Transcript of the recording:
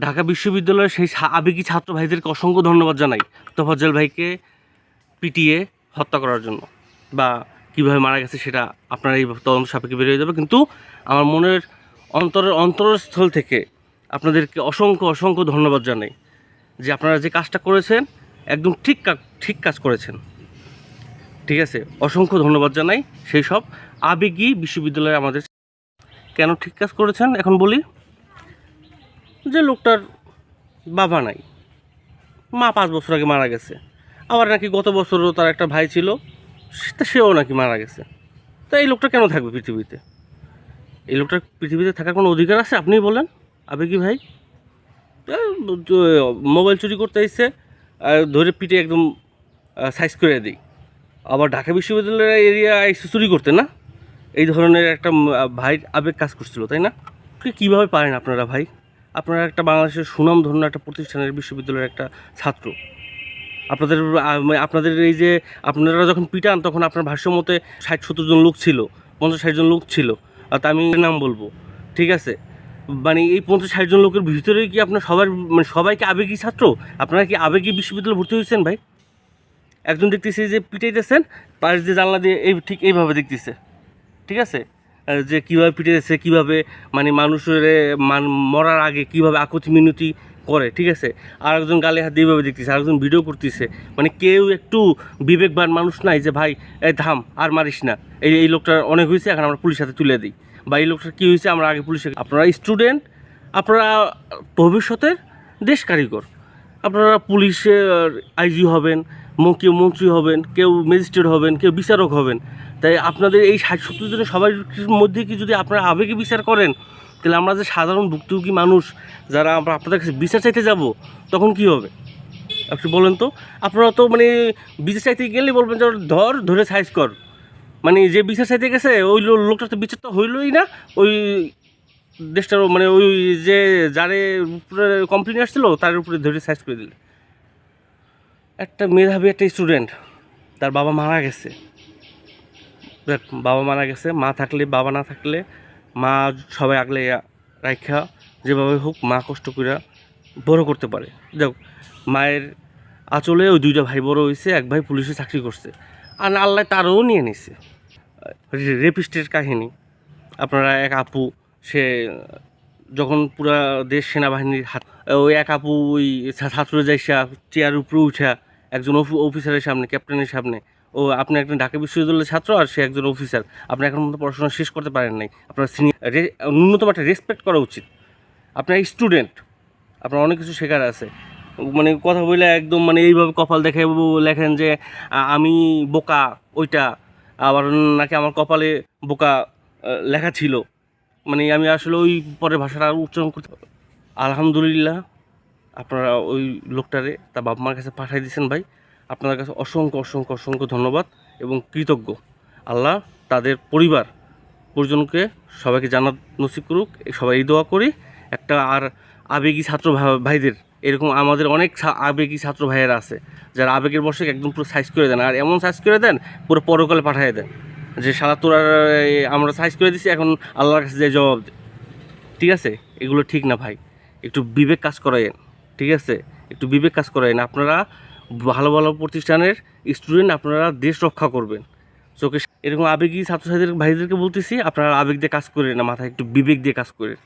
ঢাকা বিশ্ববিদ্যালয়ের সেই আবেগী ছাত্র ভাইদেরকে অসংখ্য ধন্যবাদ জানাই তোফাজ্জল ভাইকে পিটিয়ে হত্যা করার জন্য। বা কীভাবে মারা গেছে সেটা আপনারা এই তদন্ত সাপেক্ষে বেরিয়ে যাবে। কিন্তু আমার মনের অন্তরের অন্তরস্থল থেকে আপনাদেরকে অসংখ্য অসংখ্য ধন্যবাদ জানাই যে আপনারা যে কাজটা করেছেন, একদম ঠিক ঠিক কাজ করেছেন। ঠিক আছে? অসংখ্য ধন্যবাদ জানাই সেই সব আবেগী বিশ্ববিদ্যালয়ে আমাদের। কেন ঠিক কাজ করেছেন? এখন বলি। যে লোকটার বাবা নাই। মা পাঁচ বছর আগে মারা গেছে। আবার নাকি গত বছরও তার একটা ভাই ছিল সেও নাকি মারা গেছে। তা এই লোকটা কেন থাকবে পৃথিবীতে? এই লোকটার পৃথিবীতে থাকার কোনো অধিকার আছে? আপনিই বলেন। আবেগী ভাই। মোবাইল চুরি করতে এসছে ধরে পিঠে একদম সাইজ করে দিই। আবার ঢাকা বিশ্ববিদ্যালয়ের এরিয়া এসে চুরি করতে, না? এই ধরনের একটা ভাই আবেগ কাজ করছিল, তাই না? আপনি কীভাবে পারেন আপনারা ভাই? আপনারা একটা বাংলাদেশের সুনামধন্য একটা প্রতিষ্ঠানের বিশ্ববিদ্যালয়ের একটা ছাত্র। আপনাদের আপনাদের এই যে আপনারা যখন পিটান তখন আপনার ভাষ্য মতে ষাট সত্তর জন লোক ছিল, পঞ্চাশ ষাট জন লোক ছিল। তা আমি নাম বলব, ঠিক আছে? মানে এই পঞ্চাশ ষাট জন লোকের ভিতরে কি আপনার সবার মানে সবাইকে আবেগী ছাত্র? আপনারা কি আবেগী বিশ্ববিদ্যালয়ে ভর্তি হয়েছেন ভাই? একজন দেখতেছি যে পিটাইতেছেন, পাশ দিয়ে জানলা দিয়ে এই, ঠিক এইভাবে দেখতেছে। ঠিক আছে? যে কীভাবে পিটাইতেছে কীভাবে মানে মানুষের মান, মরার আগে কীভাবে আকুতি মিনতি করে, ঠিক আছে? আর একজন গালে হাত দিয়ে এইভাবে দেখতেছে, আরেকজন ভিডিও করতেছে। মানে কেউ একটু বিবেকবান মানুষ নাই যে, ভাই এই থাম, আর মারিস না। এই এই লোকটার অনেক হয়েছে, এখন আমরা পুলিশ হাতে তুলে দিই। বা এই লোকটার কী হয়েছে, আমরা আগে পুলিশে আপনারা স্টুডেন্ট আপনারা ভবিষ্যতের দেশ কারিগর। আপনারা পুলিশের আইজি হবেন কেউ মন্ত্রী হবেন, কেউ ম্যাজিস্ট্রেট হবেন, কেউ বিচারক হবেন। তাই আপনাদের এই ষাট, সত্তর জনের সবার মধ্যে কি যদি আপনারা আবেগে বিচার করেন, তাহলে আমরা যে সাধারণ ভুক্তভোগী মানুষ যারা আমরা আপনাদের কাছে বিচার চাইতে যাব, তখন কি হবে? আপনি বলেন তো। আপনারা তো মানে বিচার চাইতে গেলে বলবেন যে, ধর, ধরে সাইজ কর। মানে যে বিচার চাইতে গেছে, ওই লোকটা তো বিচার তো হইলই না। ওই দেশটার মানে ওই যে যারে উপরে কমপ্লেন আসছিল, তার উপরে ধরে সাইজ করে দিলে। একটা মেধাবী একটা স্টুডেন্ট তার বাবা মারা গেছে বাবা মারা গেছে মা থাকলে বাবা না থাকলে মা সবাই আগলে রাখা যেভাবে হোক মা কষ্ট করে বড় করতে পারে দেখ মায়ের আঁচলে ওই দুইটা ভাই বড় হয়েছে এক ভাই পুলিশে চাকরি করছে আর আল্লাহ তারও নিয়ে নিছে রেপিস্টের কাহিনী আপনারা এক আপু সে যখন পুরা দেশ সেনাবাহিনীর হাত ওই এক আপু ওই ছাত্র যাইসা, চেয়ার উপরে উঠা, একজন অফি- অফিসারের সামনে ক্যাপ্টেনের সামনে। ও আপনি একজন ঢাকা বিশ্ববিদ্যালয়ের ছাত্র আর সে একজন অফিসার আপনি এখন মতো পড়াশোনা শেষ করতে পারেন নাই। আপনার সিনিয়র ন্যূনতম একটা রেসপেক্ট করা উচিত। আপনার স্টুডেন্ট আপনার অনেক কিছু শেখার আছে। মানে কথা বলে একদম মানে এইভাবে কপাল দেখে লেখেন যে আমি বোকা, ওইটা। আবার নাকি আমার কপালে বোকা লেখা ছিল। মানে আমি আসলে ওই পরের ভাষাটা উচ্চারণ করতে আলহামদুলিল্লাহ, আপনারা ওই লোকটারে তার বাপ মার কাছে পাঠিয়ে দিয়েছেন ভাই। আপনার কাছে অসংখ্য অসংখ্য অসংখ্য ধন্যবাদ এবং কৃতজ্ঞ। আল্লাহ তাদের পরিবার পরিজনকে সবাইকে জানাত নসিব করুক। সবাই এই দোয়া করি। একটা আর আবেগী ছাত্র ভাইদের, এরকম আমাদের অনেক আবেগী ছাত্র ভাইয়েরা আছে, যারা আবেগের বসে একদম পুরো সাইজ করে দেন। আর এমন সাইজ করে দেন, পুরো পরকালে পাঠিয়ে দেন। যে সারা তোরা আমরা সাইজ করে দিছি, এখন আল্লাহর কাছে যে জবাব ঠিক আছে? এগুলো ঠিক না ভাই। একটু বিবেক কাজ করায়েন। ঠিক আছে? একটু বিবেক কাজ করায়েন। আপনারা ভালো ভালো প্রতিষ্ঠানের স্টুডেন্ট আপনারা দেশ রক্ষা করবেন। চোখে এরকম আবেগী ছাত্রছাত্রীদের, ভাইদেরকে বলতেছি, আপনারা আবেগ দিয়ে কাজ করেন না, মাথায় একটু বিবেক দিয়ে কাজ করেন।